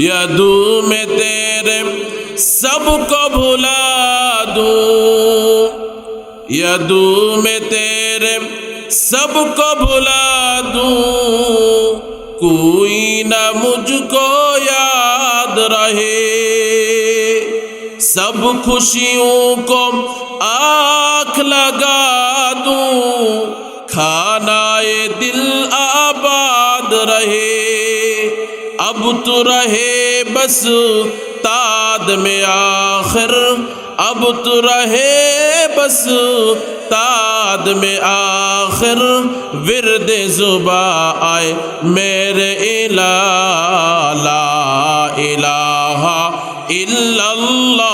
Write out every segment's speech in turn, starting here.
यदू में तेरे सबको भुला दूँ। यदू में तेरे सबको भुला दूँ। कोई न मुझको याद रहे। सब खुशियों को आँख लगा दूँ। खानाए दिल आबाद रहे। अब तो रहे बस ताद में आखिर अब तो रहे बस ताद में आखिर विरद जुबा आए मेरे इला ला इलाहा इल्लल्लाह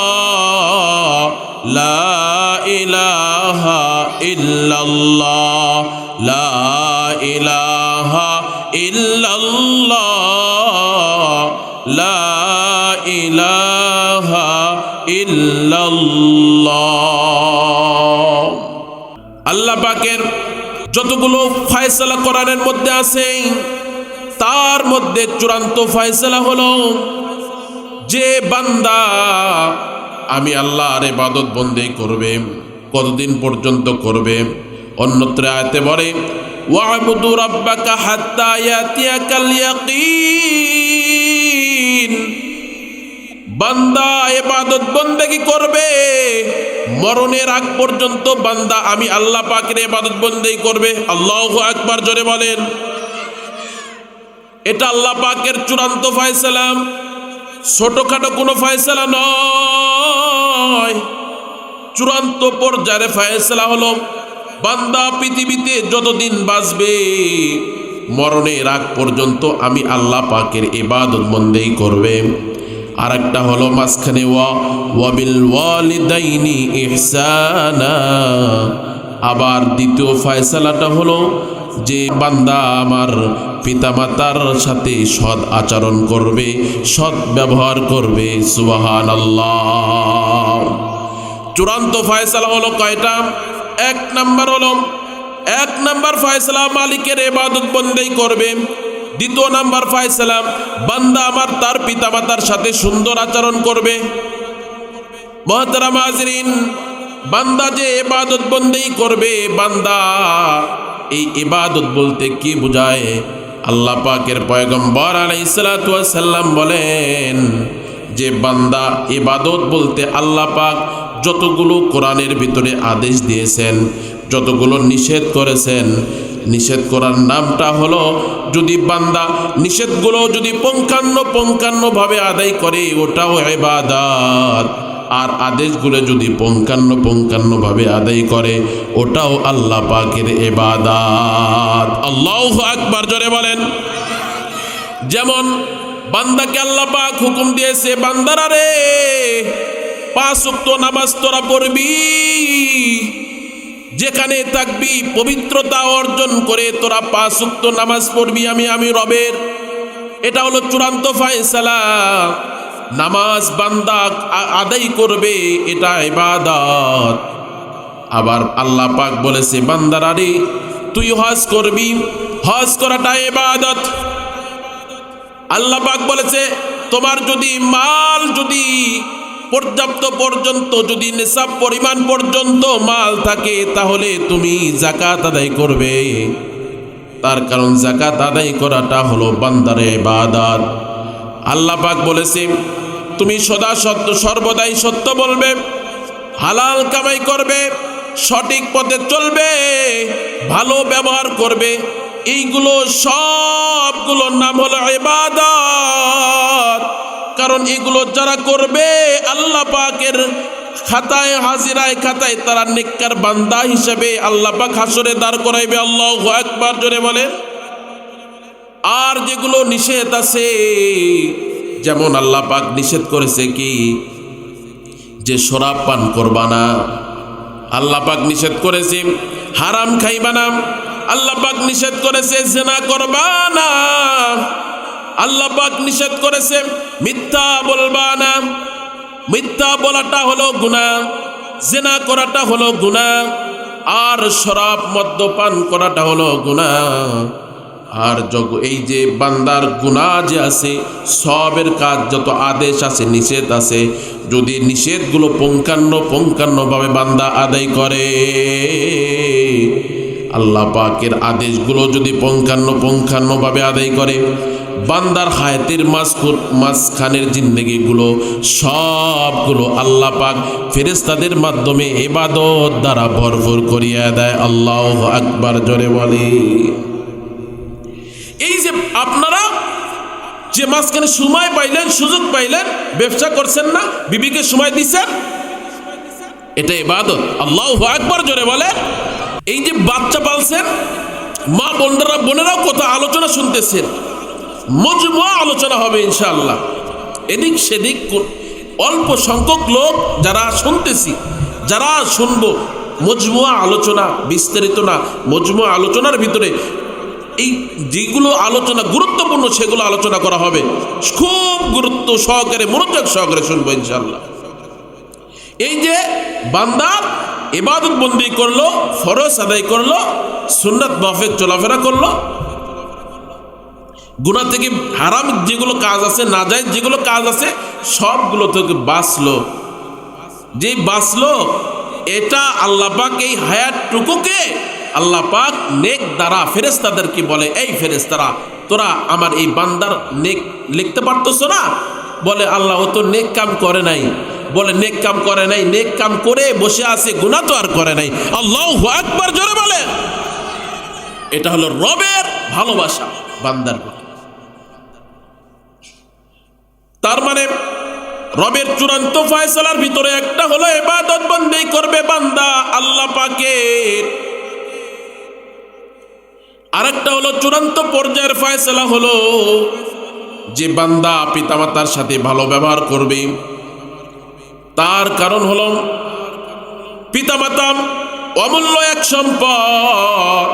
ला इलाहा इल्लल्लाह ला যতগুলো ফয়সালা কোরআনের মধ্যে আছে, তার মধ্যে চূড়ান্ত ফয়সালা হলো, যে বান্দা আমি আল্লাহর ইবাদত বন্দী করবে, কতদিন পর্যন্ত করবে? অন্যত্র আয়তে বলে, ওয়াবুদু রাব্বাকা হাত্তা ইয়াতিয়াকাল ইয়াকিন। বান্দা ইবাদত বন্দেগি করবে মরণের আগ পর্যন্ত বান্দা আমি আল্লাহ পাকের ইবাদত বন্দেই করবে। আল্লাহ আকবার জোরে বলেন। এটা আল্লাহ পাকের চূড়ান্ত ফয়সালা। ছোটখাটো কোনো ফয়সালা নয়। চূড়ান্ত পর্যায়ে ফয়সালা হলো, বান্দা পৃথিবীতে যতদিন বাঁচবে, মরণের আগ পর্যন্ত আমি আল্লাহ পাকের ইবাদত বন্দেই করবে। আর একটা হলো মাঝখানে ওয়া আবার দ্বিতীয় ফয়সালাটা হলো যে বান্দা আমার পিতামাতার সাথে সৎ আচরণ করবে, সৎ ব্যবহার করবে সুবাহান আল্লাহ চূড়ান্ত ফয়সালা হলো কয়টা? এক নাম্বার হলো, এক নাম্বার ফয়সালা মালিকের এবাদত বন্দেই করবে। দ্বিতীয় নাম্বার ফয়সালা বান্দা আমার তার পিতামাতার সাথে সুন্দর আচরণ করবে। হাজরিন, বান্দা যে এবাদত বন্দেই করবে, বান্দা এই ইবাদত বলতে কি বোঝায়? আল্লাহ পাকের পয়গম্বর আলাইসালাম বলেন, যে বান্দা ইবাদত বলতে আল্লাহ পাক যতগুলো কোরআনের ভিতরে আদেশ দিয়েছেন যতগুলো নিষেধ করেছেন, নিষেধ করার নামটা হলো, যদি বান্দা নিষেধগুলো যদি পঙ্কান্ন পঙ্কান্নভাবে আদায় করে, ওটাও এবাদাত আর আদেশগুলো যদি পঙ্কান্ন পঙ্কান্নভাবে আদায় করে, ওটাও আল্লাহ পাকের এবাদাত আল্লাহ আকবার, জোরে বলেন। যেমন বান্দাকে আল্লাহ পাক হুকুম দিয়েছে, বান্দারা রে, পাঁচ নামাজ তোরা পড়বি যেখানে থাকবি পবিত্রতা অর্জন করে তোরা পাঁচ উক্ত নামাজ পড়বি আমি আমি রবের। এটা হলো চূড়ান্ত ফায়সালা। নামাজ বান্দা আদায় করবে, এটা ইবাদত। আবার আল্লাহ পাক বলেছে, বান্দারা রে, তুই হজ করবি, হজ করাটা ইবাদত। আল্লাহ পাক বলেছে, তোমার যদি মাল যদি পর্যাপ্ত পর্যন্ত, যদি নেশাব পরিমাণ পর্যন্ত মাল থাকে, তাহলে তুমি জাকাত আদায় করবে। তার কারণ জাকাত আদায় করাটা হলো বান্দারে বাদাত আল্লাহ পাক বলেছে, তুমি সদা সত্য, সর্বদাই সত্য বলবে, হালাল কামাই করবে, সঠিক পথে চলবে, ভালো ব্যবহার করবে, এইগুলো সবগুলোর নাম হলো ইবাদত। কারণ এগুলো যারা করবে, আল্লাহ পাকের খাতায়, হাজিরায় খাতায় তারা নেককার বান্দা হিসেবে আল্লাহ পাক হাসরে দাঁড় করাইবে। আল্লাহ একবার জোরে বলে আর যেগুলো নিষেধ আছে, যেমন আল্লাহ পাক নিষেধ করেছে কি? যে শরাব পান করবা না। আল্লাহ পাক নিষেধ করেছে হারাম খাইবা না। আল্লাহ পাক নিষেধ করেছে, জেনা করবা না। আল্লাহ পাক নিষেধ করেছে মিথ্যা বলবা না। মিথ্যা বলাটা হলো গুনাহ, জেনা করাটা হলো গুনাহ, আর শরাব মদ্যপান করাটা হলো গুনাহ। আর জগ এই যে বান্দার গুণা যে আছে, সবের কাজ যত আদেশ আছে, নিষেধ আছে, যদি নিষেধগুলো পঙ্কান্ন, পঙ্কান্নভাবে বান্দা আদায় করে, আল্লাহ পাকের আদেশগুলো যদি পঙ্কান্ন, পঙ্কান্নভাবে আদায় করে বান্দার হায়াতের মাঝখুর মাঝখানের জিন্দগিগুলো সবগুলো আল্লাহ পাক ফেরেস্তাদের মাধ্যমে এবাদত দ্বারা ভরপুর করিয়া দেয়। আল্লাহ আকবার, জোরে বলে। এই যে আপনারা যে মাঝখানে সময় পাইলেন, সুযোগ পাইলেন, ব্যবসা করছেন না, বিবিকে সময় দিচ্ছেন এটা ইবাদত। আল্লাহ একবার জোরে বলে। এই যে বাচ্চা পালছেন মা বোনরা বোনেরাও কত আলোচনা শুনতেছেন। মজমুয়া আলোচনা হবে ইনশাআল্লাহ। এদিক সেদিক অল্প সংখ্যক লোক যারা শুনতেছি, যারা শুনব মজমুয়া আলোচনা, বিস্তারিত না মজমুয়া আলোচনার ভিতরে এই যেগুলো আলোচনা গুরুত্বপূর্ণ সেগুলো আলোচনা করা হবে। খুব গুরুত্ব সহকারে, মনোযোগ সহকারে শুনব ইনশাল্লাহ এই যে বান্দা এবাদত বন্দি করল, ফরজ আদায় করল, সুন্নাত মাফেক চলাফেরা করল গুণা থেকে হারাম যেগুলো কাজ আছে, না যায় যেগুলো কাজ আছে, সবগুলো থেকে বাঁচলো। যে বাঁচলো, এটা আল্লাহ পাক এই হায়াতটুকুকে আল্লাহ পাক নেক দ্বারা ফেরেস্তাদেরকে বলে, এই ফেরেস্তারা তোরা আমার এই বান্দার নেক লিখতে পারতেছ না? বলে, আল্লাহ, ও তো নেক কাম করে নাই। বলে, নেক কাম করে নাই, নেক কাম করে বসে আছে গুণা তো আর করে নাই। আল্লাহ একবার জোরে বলে। এটা হলো রবের ভালোবাসা বান্দার প্রতি। তার মানে রবের চূড়ান্ত ফয়সালার ভিতরে একটা হলো এবাদত বন্দেই করবে বান্দা আল্লাহ পাকের। আরেকটা হলো চূড়ান্ত পর্যায়ের ফয়সালা হলো যে বান্দা পিতামাতার সাথে ভালো ব্যবহার করবে। তার কারণ হলো পিতামাতা অমূল্য এক সম্পদ।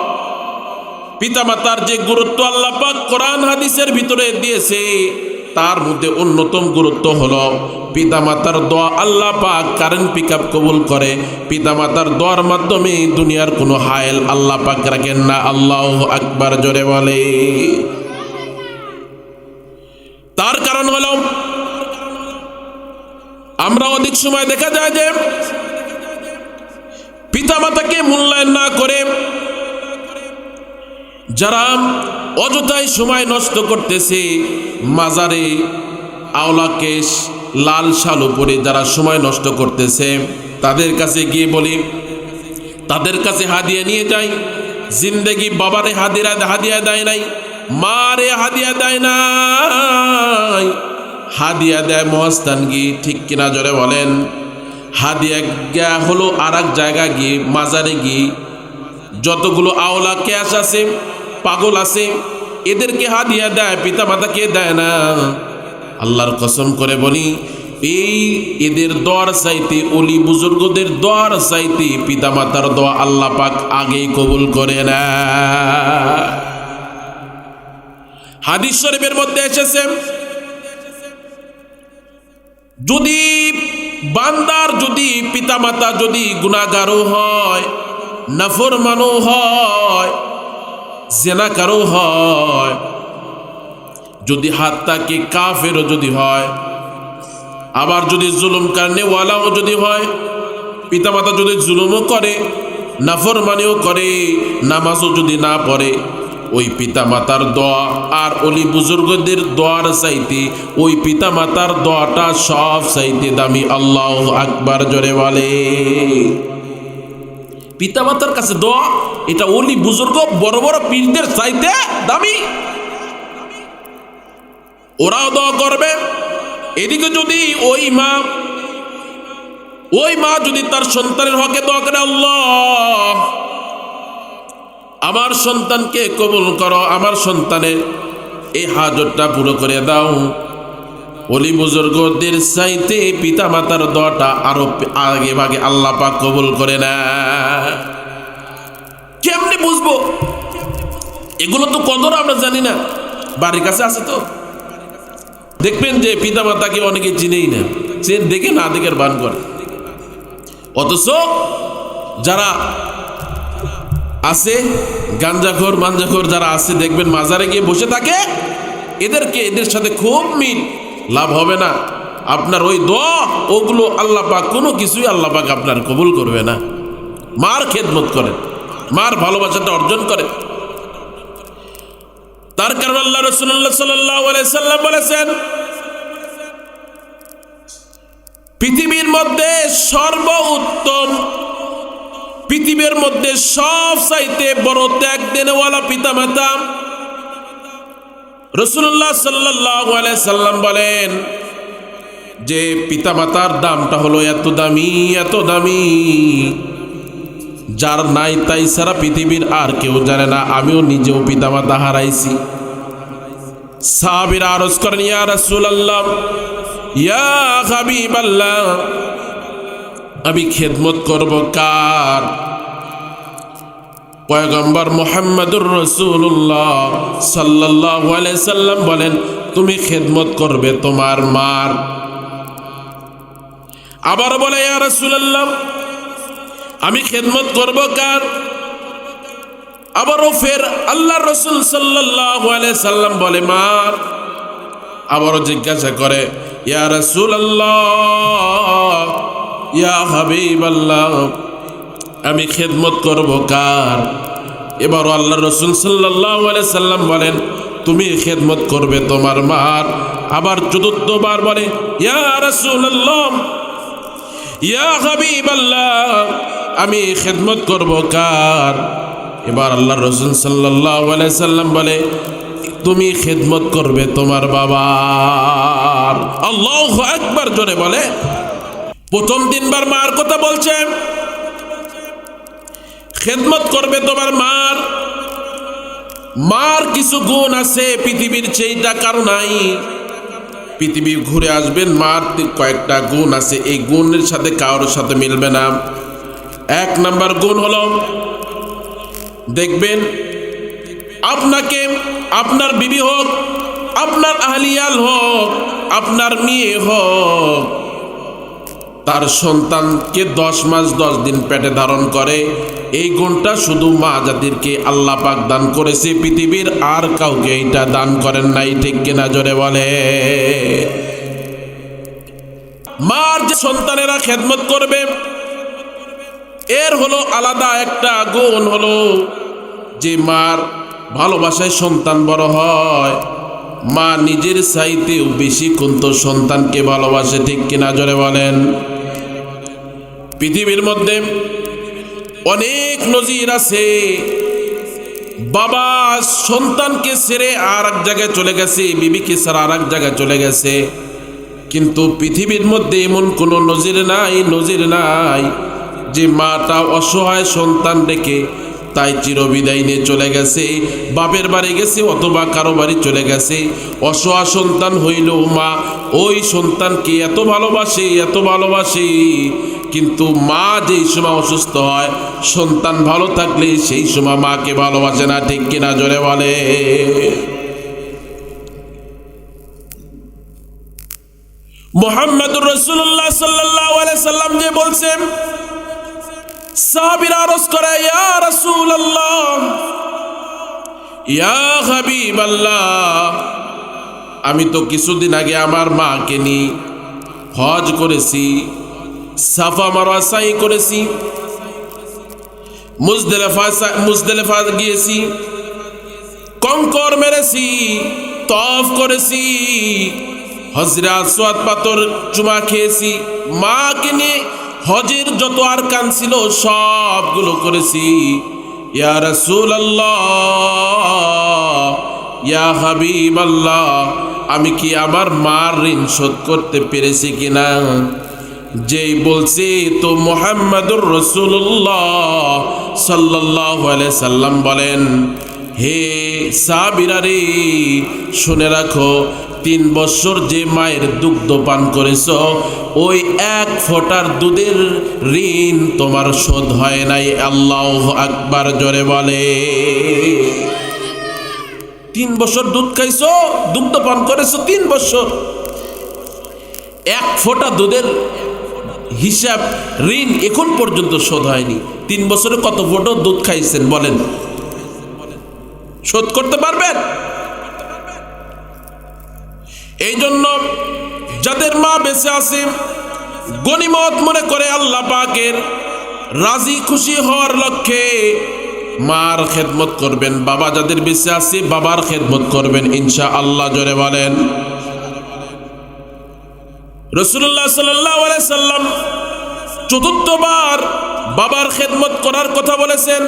পিতামাতার যে গুরুত্ব আল্লাহ পাক কোরআন হাদিসের ভিতরে দিয়েছে তার মধ্যে অন্যতম গুরুত্ব হলো, পিতামাতার দোয়া আল্লাহ পাক কারেন্ট পিক কবুল করে। পিতামাতার দোয়ার মাধ্যমে দুনিয়ার কোনো হায়েল আল্লাহ পাক রাখেন না। আল্লাহ আকবার, জোরে বলে। তার কারণ হলো, আমরা অধিক সময় দেখা যায় যে, পিতামাতাকে মূল্যায়ন না করে, যারা অযথায় সময় নষ্ট করতেছে। মাজারে আওলা কেশ, লাল শাল উপরে যারা সময় নষ্ট করতেছে, তাদের কাছে গিয়ে বলি, তাদের কাছে হাদিয়া নিয়ে যাই। জিন্দেগি বাবারে হাদিরা হাদিয়া দেয় নাই, মারে হাদিয়া দেয় নাই। হাদিয়া দেয় মহাস্থান গিয়ে ঠিক কিনা জোরে বলেন। হাদিয়া গিয়া হলো আর এক জায়গা গিয়ে, মাজারে গিয়ে যতগুলো আওলা ক্যাশ আছে পাগল আছে, এদেরকে হাদিয়া দেয় পিতা মাতাকে দেয় না। আল্লাহর কসম করে বলি, এই এদের দোয়ার চাইতে, অলি বুজুর্গদের দোয়ার চাইতে পিতা মাতার দোয়া আল্লাহ পাক আগেই কবুল করে না হাদিস শরীফের মধ্যে এসেছে, যদি বান্দার, যদি পিতামাতা যদি গুণাগারও হয়, নাফরমানও হয় জেনাকারও হয়, যদি হাতটাকে কাফেরও যদি হয়, আবার যদি জুলুম কারণে ওয়ালাও যদি হয়, পিতামাতা যদি জুলুমও করে, নাফরমানিও করে, নামাজও যদি না পড়ে, ওই পিতামাতার দোয়া আর অলি বুজুর্গদের দোয়ার চাইতে, ওই পিতামাতার দোয়াটা সব চাইতে দামি। আল্লাহ আকবার, জোরে বলে। পিতামাতার কাছে দোয়া, এটা অলি বুজুর্গ বড় বড় পীরদের চাইতে দামি। ওরাও দোয়া করবে। এদিকে যদি ওই মা ওই মা যদি তার সন্তানের হকে দোয়া করে, আল্লাহ, আমার সন্তানকে কবুল করো, আমার সন্তানের এই হাজতটা পুরো করে দাও। অলি বুজুর্গদের চাইতে পিতা মাতার দোয়াটা আরও আগে ভাগে আল্লাহ পাক কবুল করে না কেমনে বুঝব? এগুলো তো কদর, আমরা জানি না। বাড়ির কাছে আছে তো। দেখবেন যে পিতা মাতাকে অনেকে চিনেই না। সে দেখে না দেখে বান করে। অথচ যারা আছে, গাঞ্জাখোর, মাঞ্জাখোর যারা আছে, দেখবেন মাজারে গিয়ে বসে থাকে। এদেরকে, এদের সাথে খুব মিল। লাভ হবে না। আপনার ওই দোয়া, ওগুলো আল্লাহ পাক, কোনো কিছুই আল্লাহ পাক আপনার কবুল করবে না। মার খেদমত করেন মার ভালোবাসাটা অর্জন করেন তার কারণ আল্লাহ রসুল্লাহ সাল্লাম বলেছেন, পৃথিবীর মধ্যে সর্ব উত্তম পৃথিবীর মধ্যে সব চাইতে বড় ত্যাগ দেনেওয়ালা পিতা মাতা রসুল্লাহ সাল্লাহ সাল্লাম বলেন, যে পিতা মাতার দামটা হলো এত দামি এত দামি। যার নাই তাই সারা পৃথিবীর আর কেউ জানে না, আমিও নিজেও পিতা মাতা হারাইছি। সাহাবির আরজ করেন, ইয়া রাসূল আল্লাহ ইয়া হাবিব আল্লাহ আমি খেদমত করব কার? পয়গম্বর মোহাম্মদুর রসুল্লাহ সাল্লাহ সাল্লাম বলেন, তুমি খেদমত করবে তোমার মার। আবার বলে, ইয়া রাসূলুল্লাহ, আমি খেদমত করব কার? আবারও ফের আল্লাহ রসুল সাল্লাহ সাল্লাম বলে, মার। আবারও জিজ্ঞাসা করে, ইয়া রসুল আল্লাহ ইয়া হাবিব আল্লাহ আমি খেদমত করব কার? এবারও আল্লাহ রসুল সাল্লাহ সাল্লাম বলেন, তুমি খেদমত করবে তোমার মার। আবার চতুর্থবার বলে, ইয়া ইয়া আমি খেদমত করব কার? এবার আল্লাহ রসুল সাল্লাহ সাল্লাম বলে, তুমি খেদমত করবে তোমার বাবার। আল্লাহ একবার জোরে বলে, প্রথম তিনবার মার কথা বলছে খেদমত করবে তোমার মার। মার কিছু গুণ আছে পৃথিবীর সেইটা কারও নাই। পৃথিবী ঘুরে আসবেন, মার কয়েকটা গুণ আছে। এই গুণের সাথে কারোর সাথে মিলবে না। এক নাম্বার গুণ হলো, দেখবেন, আপনাকে আপনার বিবি হোক, আপনার আহলিয়াল হোক, আপনার মেয়ে হোক তার সন্তানকে দশ মাস দশ দিন পেটে ধারণ করে। এই গুণটা শুধু মা জাতিরকে আল্লাহ পাক দান করেছে, পৃথিবীর আর কাউকে এইটা দান করেন নাই, ঠিক কিনা জোরে বলে? মার যে সন্তানেরা খেদমত করবে, এর হলো আলাদা একটা গুণ হলো যে মার ভালোবাসায় সন্তান বড় হয়। মা নিজের চাইতেও বেশি কিন্তু সন্তানকে ভালোবাসে, ঠিক কিনা জোরে বলেন? পৃথিবীর মধ্যে অনেক নজির আছে। বাবা সন্তানকে ছেড়ে আর এক জায়গায় চলে গেছে, বিবিকে ছাড়া আর এক জায়গায় চলে গেছে। কিন্তু পৃথিবীর মধ্যে এমন কোনো নজির নাই নজির নাই যে মাটা অসহায় সন্তান রেখে তাই চিরবিদায় নিয়ে চলে গেছে। বাপের বাড়ি গেছে অথবা কারও বাড়ি চলে গেছে। অসহায় সন্তান হইল মা ওই সন্তানকে এত ভালোবাসে এত ভালোবাসে কিন্তু মা যেই সময় অসুস্থ হয়, সন্তান ভালো থাকলে সেই সময় মাকে ভালোবাসে না, ঠিক কিনা জোরে বলে? মোহাম্মদুর রসুল্লাহ সাল্লাহ সাল্লাম যে বলছেন, সাহাবিরা আরজ করে, ইয়া রাসূল হাবিব আমি তো কিছুদিন আগে আমার মাকে নি হজ করেছি সাফা মারওয়া সাই করেছি। মুজদেলেফা মুজদেলেফা গিয়েছি। কঙ্কর মেরেছি, তফ করেছি। হজরা সোয়াদ পাথর চুমা খেয়েছি। মাকে নিয়ে হজের যত আর কান ছিল, সবগুলো করেছি। ইয়া রসুল আল্লাহ ইয়া হাবিব আল্লাহ আমি কি আমার মার ঋণ শোধ করতে পেরেছি কিনা? যেই বলছি, তো মোহাম্মদুর রসুল্লাহ সাল্লাহ সাল্লাম বলেন, হে সাবিরারে শুনে রাখো, তিন বছর যে মায়ের দুগ্ধ পান করেছ, ওই এক ফোঁটার দুধের ঋণ তোমার শোধ হয় নাই। আল্লাহ আকবার জোরে বলে। তিন বছর দুধ খাইছো, দুগ্ধ পান করেছ তিন বছর। এক ফোঁটা দুধের হিসাব ঋণ এখন পর্যন্ত শোধ হয়নি। তিন বছরে কত ফোটো দুধ খাইছেন বলেন। শোধ করতে পারবেন? এই জন্য যাদের মা বেঁচে আছে গনিমত মনে করে আল্লাহ পাকের রাজি খুশি হওয়ার লক্ষ্যে মার খেদমত করবেন। বাবা যাদের বেঁচে আছে, বাবার খেদমত করবেন। ইনশা আল্লাহ জোরে বলেন। রসুল্লাহ সাল্লাহ সাল্লাম চতুর্থবার বাবার খেদমত করার কথা বলেছেন।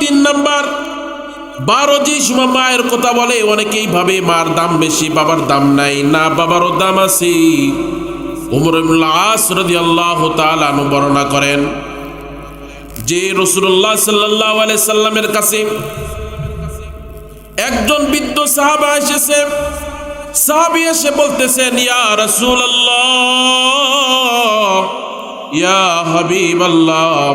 তিন নাম্বার বারো যে মায়ের কথা বলে, অনেকেই ভাবে মার দাম বেশি, বাবার দাম নাই। না, বাবারও দাম আছে। উমর আল্লাহ বর্ণনা করেন যে রসুল্লাহ সাল্লাহ সাল্লামের কাছে একজন বৃদ্ধ সাহাবা এসেছে। সাহাবি এসে বলতেছেন, ইয়া রসুল ইয়া হাবিব আল্লাহ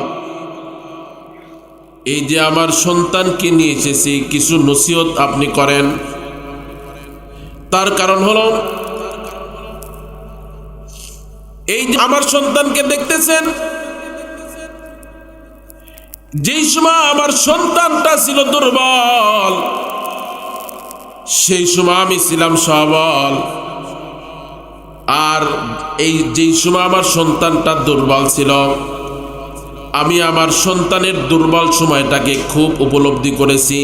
এই যে আমার সন্তানকে নিয়ে এসেছি, কিছু নসিহত আপনি করেন। তার কারণ হলো, এই যে আমার সন্তানকে দেখতেছেন, যেই সময় আমার সন্তানটা ছিল দুর্বল সেই সময় আমি ছিলাম সবল। আর এই যেই সময় আমার সন্তানটা দুর্বল ছিল, আমি আমার সন্তানের দুর্বল সময়টাকে খুব উপলব্ধি করেছি।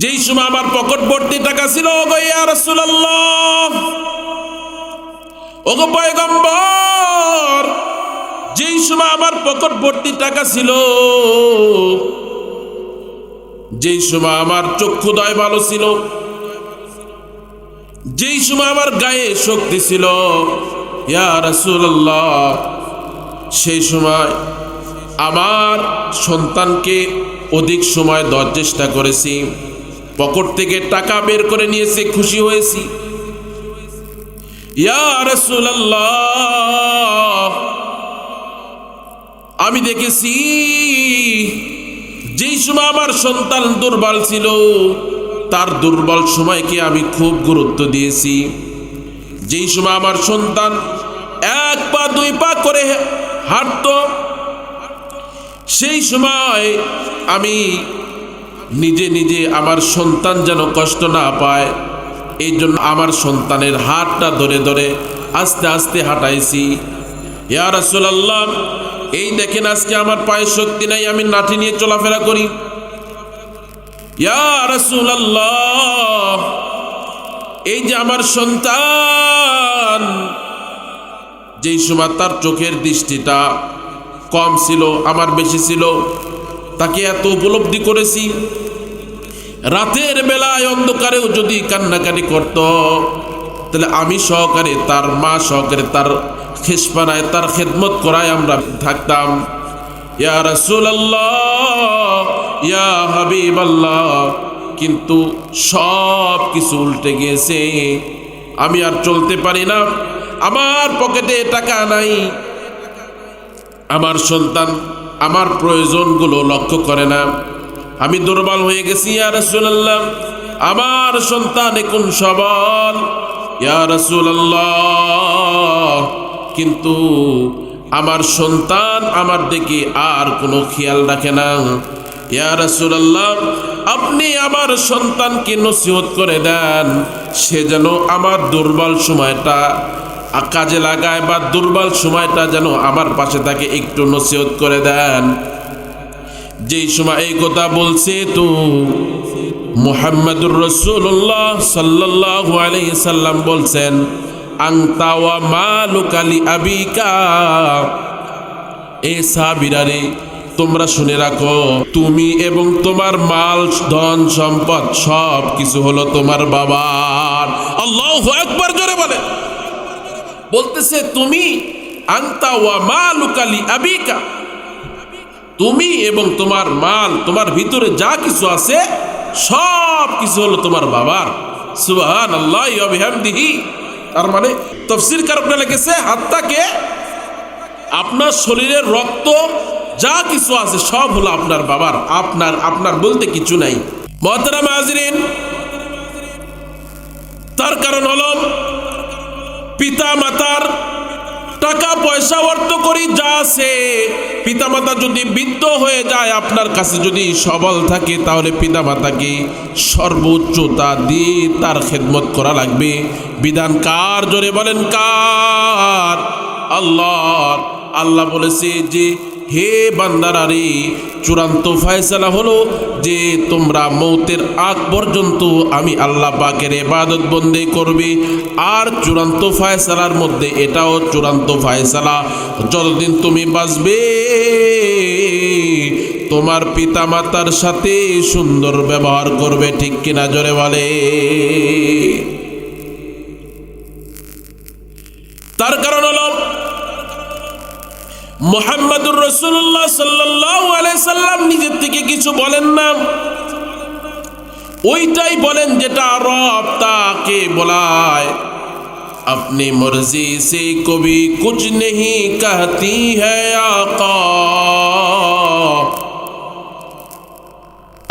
যেই সময় আমার পকেট ভর্তি টাকা ছিল, ওগো যেই সময় আমার পকেট ভর্তি টাকা ছিল যেই সময় আমার চক্ষুদয় ভালো ছিল, যেই সময় আমার গায়ে শক্তি ছিল সেই সময় আমার সন্তানকে অধিক সময় দেওয়ার চেষ্টা করেছি, পকেট থেকে টাকা বের করে নিয়েছি, খুশি হয়েছি। ইয়া আমি দেখেছি যেই সময় আমার সন্তান দুর্বল ছিল, তার দুর্বল সময়কে আমি খুব গুরুত্ব দিয়েছি। যেই সময় আমার সন্তান এক পা, দুই পা করে হাঁটত, সেই সময় আমি নিজে নিজে আমার সন্তান যেন কষ্ট না পায়, এই জন্য আমার সন্তানের হাতটা ধরে ধরে আস্তে আস্তে হাঁটাইছি। ইয়া রাসূলুল্লাহ এই দেখেন আজকে আমার পায়ে শক্তি নাই, আমি নাঠি নিয়ে চলাফেরা করি। এই যে আমার সন্তান, যেই সময় তার চোখের দৃষ্টিটা কম ছিল, আমার বেশি ছিল, তাকে এত উপলব্ধি করেছি। রাতের বেলায় অন্ধকারেও যদি কান্নাকাটি করত, তাহলে আমি সহকারে, তার মা সহকারে, তার খেসপানায় তার খেদমত করায় আমরা থাকতাম। ইয়া রাসূলুল্লাহ, ইয়া হাবিবাল্লাহ। কিন্তু সব কিছু উল্টে গিয়েছে। আমি আর চলতে পারি না। আমার পকেটে টাকা নাই। আমার সন্তান আমার প্রয়োজনগুলো লক্ষ্য করে না। আমি দুর্বল হয়ে গেছি, ইয়া রাসূলুল্লাহ। আমার সন্তান এখন সবল। ইয়া রাসূলুল্লাহ। কিন্তু আমার সন্তান আমার দিকে আর কোনো খেয়াল রাখে না। ইয়া আপনি আমার সন্তানকে নসিহত করে দেন, সে যেন আমার দুর্বল সময়টা কাজে লাগায় বা দুর্বল সময়টা যেন আমার পাশে থাকে একটু নসিহত করে দেন। যেই সময় এই কথা বলছে তো মুহাম্মদুর রসুল্লাহ সাল্লাহ আলাইহি সাল্লাম বলছেন আংতাওয়া মালুকালি আবিকা। এ সাবিরারে তোমরা শুনে রাখো, তুমি এবং তোমার মাল, ধন, সম্পদ, সব কিছু হলো তোমার বাবার। আল্লাহ একবার জোরে বলে বলতেছে, তুমি আংতা ওয়া মালুকালি আবিকা। তুমি এবং তোমার মাল, তোমার ভিতরে যা কিছু আছে, সব কিছু হলো তোমার বাবার। সুবহান আল্লাহ অবিহামদিহি তার মানে তফসির কারকটা লিখেছে হাতটাকে আপনার শরীরের রক্ত, যা কিছু আছে সব হলো আপনার বাবার, আপনার আপনার বলতে কিছু নাই। মহতারাম হাজরিন, তার কারণ হল পিতা মাতার টাকা পয়সা অর্থ করি যা আছে, পিতামাতা যদি বৃদ্ধ হয়ে যায়, আপনার কাছে যদি সবল থাকে, তাহলে পিতামাতাকে সর্বোচ্চতা দিয়ে তার খেদমত করা লাগবে। বিধান কার? জোরে বলেন কার? আল্লাহ আল্লাহ বলেছে যে হে বান্দারারে, চূড়ান্ত ফয়সালা হলো যে তোমরা মৌতের আগ পর্যন্ত আমি আল্লাহ পাকের এবাদত বন্দে করবে। আর চূড়ান্ত ফয়সালার মধ্যে এটাও চূড়ান্ত ফয়সালা। যতদিন তুমি বাঁচবে, তোমার পিতা মাতার সাথে সুন্দর ব্যবহার করবে, ঠিক কিনা জোরে বলে? তার কারণ হলো মোহাম্মদুর রসুল্লাহ সাল্লাহ সাল্লাম নিজের থেকে কিছু বলেন না ওইটাই বলেন যেটা রব তাকে বলায় अपनी मर्जी से कभी कुछ नहीं कहती है आका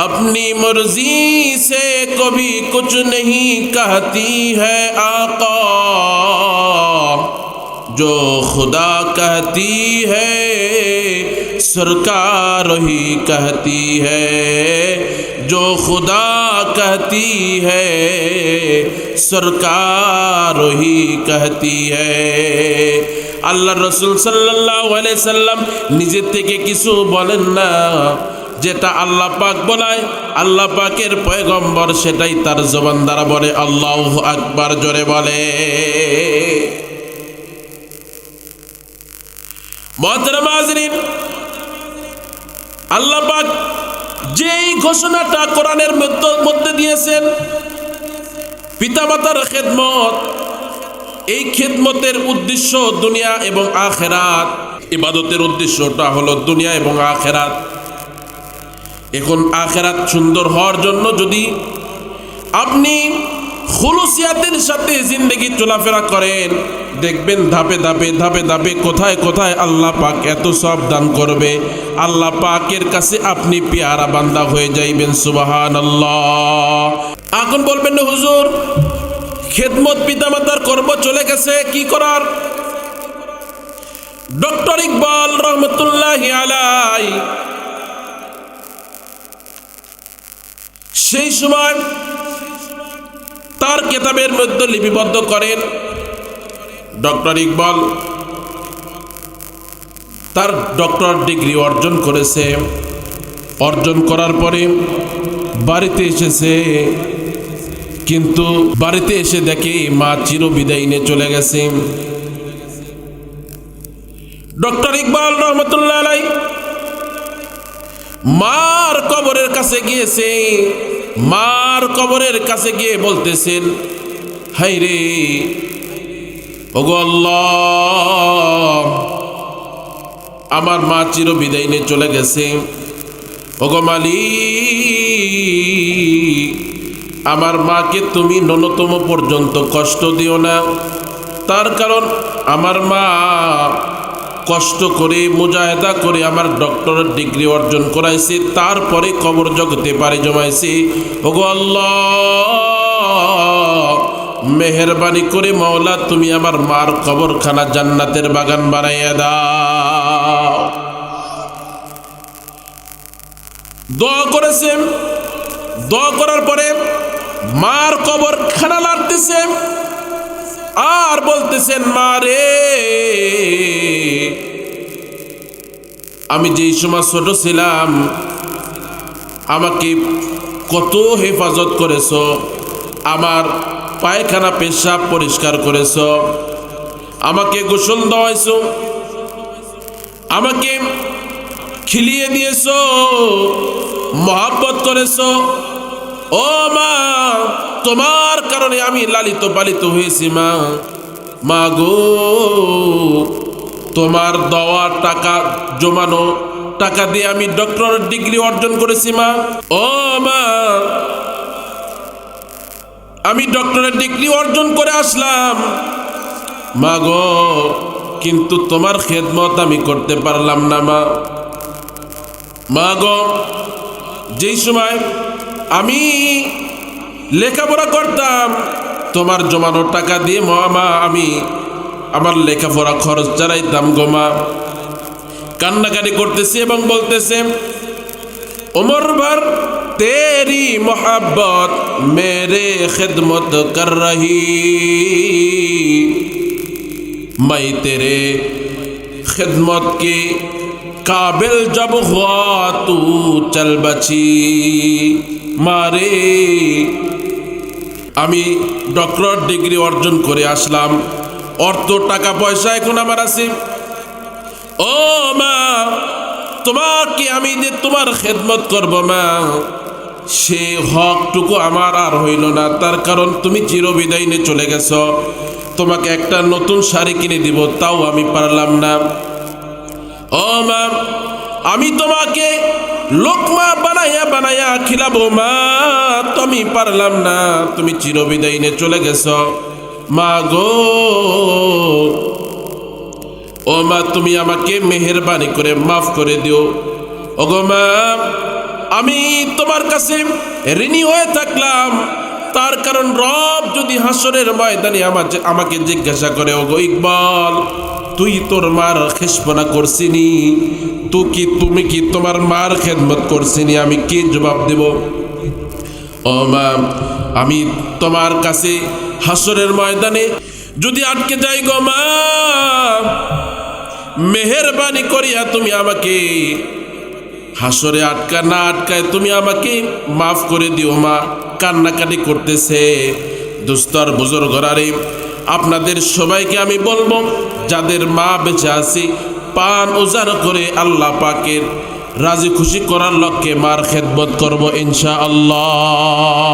अपनी मर्जी से कभी कुछ नहीं कहती है आका جو خدا کہتی ہے سرکار ہی کہتی ہے جو خدا کہتی ہے سرکار ہی کہتی ہے আল্লাহ রসুল সাল্লাহ সাল্লাম নিজের থেকে কিছু বলেন না, যেটা আল্লাহ পাক বলায়। আল্লাহ পাকের পয়গম্বর সেটাই তার জবান দ্বারা বলে, আল্লাহ আকবার জোরে বলে। আল্লাহ পাক যেই ঘোষণাটা কোরআনের মধ্য- দিয়েছেন, পিতামাতার খেদমত, এই খেদমতের উদ্দেশ্য দুনিয়া এবং আখেরাত। ইবাদতের উদ্দেশ্যটা হলো দুনিয়া এবং আখেরাত। এখন আখেরাত সুন্দর হওয়ার জন্য যদি আপনি খুলুসিয়াতের সাথে জিন্দগি চলাফেরা করেন। দেখবেন ধাপে ধাপে ধাপে ধাপে কোথায় কোথায় আল্লাহ পাক এত সব দান করবে। আল্লাহ পাকের কাছে আপনি পেয়ারা বান্দা হয়ে যাইবেন সুবাহান আল্লাহ এখন বলবেন না, হুজুর, খেদমত পিতামাতার কর্ম চলে গেছে, কি করার? ডক্টর ইকবাল রহমতুল্লাহ আলাই সেই সময় তার কেতাবের মধ্যে লিপিবদ্ধ করেন ডক্টর ইকবাল। তার ডক্টর ডিগ্রি অর্জন করেছে। অর্জন করার পরে বাড়িতে এসেছে। কিন্তু বাড়িতে এসে দেখে মা চির বিদায় নিয়ে চলে গেছে। ডক্টর ইকবাল রহমতুল্লাহ মার কবরের কাছে গিয়েছে। মার কবরের কাছে গিয়ে বলতেছেন হাই রে আমার মা চির বিদায় নিয়ে চলে গেছে। ওগো মালিক, আমার মাকে তুমি ন্যূনতম পর্যন্ত কষ্ট দিও না। তার কারণ আমার মা কষ্ট করে, মুজাহেদা করে আমার ডক্টরের ডিগ্রি অর্জন করাইছে, তারপরে কবর জগতে পারে জমাইছে। মেহরবানি করে মাওলা, তুমি আমার মার কবরখানা জান্নাতের বাগান বানাইয়া দাও। দোয়া করেছেন দোয়া করার পরে মার কবর খানা লাগতেছে আর বলতেছেন, মা রে, আমি যেই সময় ছোট ছিলাম, আমাকে কত হেফাজত করেছ, আমার পায়খানা পেশাব পরিষ্কার করেছ, আমাকে গোসল দেওয়াইছ, আমাকে খিলিয়ে দিয়েছ, মহাব্বত করেছ, ও মা, তোমার কারণে আমি লালিত পালিত হয়েছি, মা। মা গো, তোমার দেওয়া টাকা, জমানো টাকা দিয়ে আমি ডক্টরের ডিগ্রি অর্জন করেছি, মা। ও, মা। আমি ডক্টরের ডিগ্রি অর্জন করে আসলাম। মা গো, কিন্তু তোমার খেদমত আমি করতে পারলাম না, মা। মা গো, যেই সময় আমি লেখাপড়া করতাম। তোমার জমানো টাকা দিয়ে মামা আমি আমার লেখাপড়া খরচ চালাইতাম গোমা কান্নাকাটি করতেছি এবং বলতেছে, ওমর ভার, তেরি মোহাব্বত মেরে খেদমত কর রহি। মাই তেরে খেদমত কে কাবিল জব হওয়া তু চল বছি। मारे আমি ডক্টর ডিগ্রি অর্জন করে আসলাম। অর্থ, টাকা, পয়সা এখন আমার আছে। ও মা, তোমাকে আমি যে তোমার খেদমত করব মা, সে হকটুকু আমার আর হইল না। তার কারণ তুমি চিরবিদায় নিয়ে চলে গেছ। তোমাকে একটা নতুন শাড়ি কিনে দিব, তাও আমি পারলাম না। ও মা, আমি তোমাকে লোকমা বানাইয়া বানাইয়া খিলাবো মা তো আমি পারলাম না। তুমি চিরবিদায় নিয়ে চলে গেছ। মা গো, ও মা, তুমি আমাকে মেহেরবানি করে মাফ করে দিও। ওগো মা, আমি তোমার কাছে ঋণী হয়ে থাকলাম। তার কারণ রব যদি হাসরের ময়দানে আমাকে জিজ্ঞাসা করে, ওগো ইকবাল তুই তোর মার খেসপনা করছিনি। তু কি, তুমি কি তোমার মার খেদমত করছিনি? আমি কি জবাব দেব? ও মা, আমি তোমার কাছে হাসরের ময়দানে যদি আটকে যাই গো মা, মেহরবানি করিয়া তুমি আমাকে, হাসরে আটকা না আটকায় তুমি আমাকে মাফ করে দিও মা। কান্নাকাটি করতেছে। দুস্তর বুজুর ঘরারে আপনাদের সবাইকে আমি বলব, যাদের মা বেঁচে আছে, পান উজাড় করে আল্লাহ পাকের রাজি খুশি করার লক্ষ্যে মার খেদমত করব ইনশা আল্লাহ